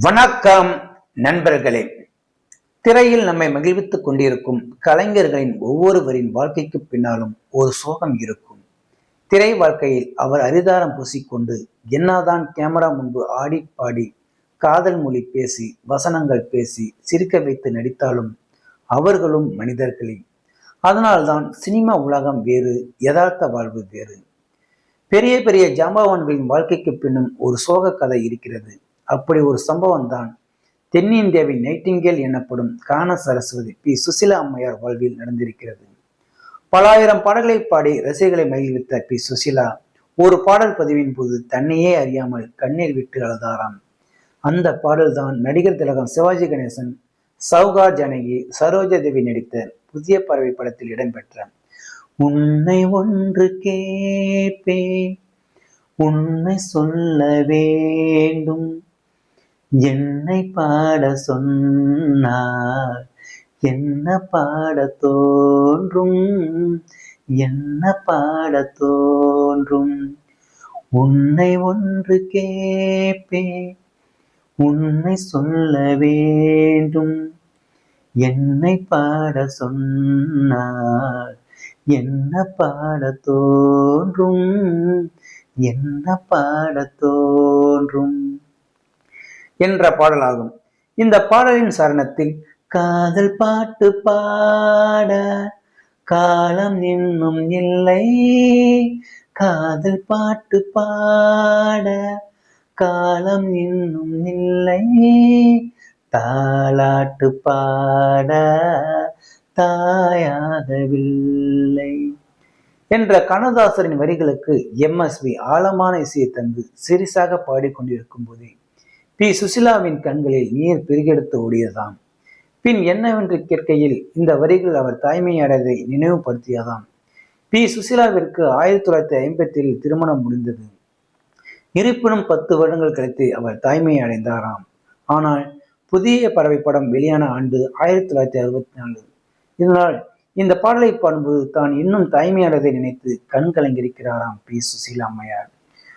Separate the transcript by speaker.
Speaker 1: வணக்கம் நண்பர்களே. திரையில் நம்மை மகிழ்வித்துக் கொண்டிருக்கும் கலைஞர்களின் ஒவ்வொருவரின் வாழ்க்கைக்கு பின்னாலும் ஒரு சோகம் இருக்கும். திரை வாழ்க்கையில் அவர் அரிதாரம் பூசிக்கொண்டு என்னதான் கேமரா முன்பு ஆடி பாடி காதல் மொழி பேசி வசனங்கள் பேசி சிரிக்க வைத்து நடித்தாலும் அவர்களும் மனிதர்களே. அதனால்தான் சினிமா உலகம் வேறு யதார்த்த வாழ்வு வேறு. பெரிய பெரிய ஜாம்பவான்களின் வாழ்க்கைக்கு பின்னும் ஒரு சோக கதை இருக்கிறது. அப்படி ஒரு சம்பவம் தான் தென்னிந்தியாவின் நைட்டிங்கேல் எனப்படும் கான சரஸ்வதி பி. சுசிலா அம்மையார் வாழ்வில் நடந்திருக்கிறது. பலாயிரம் பாடல்களை பாடி ரசிகர்களை மகிழ்வித்த பி. சுசிலா ஒரு பாடல் பதிவின் போது தன்னையே அறியாமல் கண்ணீர் விட்டு அழுதாராம். அந்த பாடல்தான் நடிகர் திலகம் சிவாஜி கணேசன் சௌகா ஜனகி சரோஜதேவி நடித்த புதிய பறவை படத்தில் இடம்பெற்ற உன்னை ஒன்று கேட்பேன் உண்மை சொல்ல வேண்டும் என்னை பாட சொன்னார். என்ன பாட தோன்றும்? என்ன பாட தோன்றும்? உன்னை ஒன்று கேட்பேன். உன்னை சொல்ல வேண்டும். என்னை பாட சொன்னார். என்ன பாட தோன்றும்? என்ன பாட தோன்றும்? என்ற பாடலாகும். இந்த பாடலின் சரணத்தில் காதல் பாட்டு பாட காலம் இன்னும் இல்லை. காதல் பாட்டு பாட காலம் இன்னும் இல்லை. தாலாட்டு பாட தாயாகவில்லை. என்ற கண்ணதாசரின் வரிகளுக்கு எம்எஸ்வி ஆழமான இசையை தந்து சிரிசாக பாடிக்கொண்டிருக்கும் போதே பி. சுசிலாவின் கண்களில் நீர் பெருகெடுத்து ஓடியதாம். பின் என்னவென்று கேட்கையில் இந்த வரிகள் அவர் தாய்மை அடையதை நினைவுபடுத்தியதாம். பி. சுசிலாவிற்கு ஆயிரத்தி தொள்ளாயிரத்தி ஐம்பத்தில் திருமணம் முடிந்தது. இருப்பினும் பத்து வருடங்கள் கழித்து அவர் தாய்மை அடைந்தாராம். ஆனால் புதிய பறவை படம் வெளியான ஆண்டு ஆயிரத்தி தொள்ளாயிரத்தி அறுபத்தி நாலு இதனால் இந்த பாடலை பாடும்போது தான் இன்னும் தாய்மையானதை நினைத்து கண் கலங்கியிருக்கிறாராம் பி. சுசீலா அம்மையார்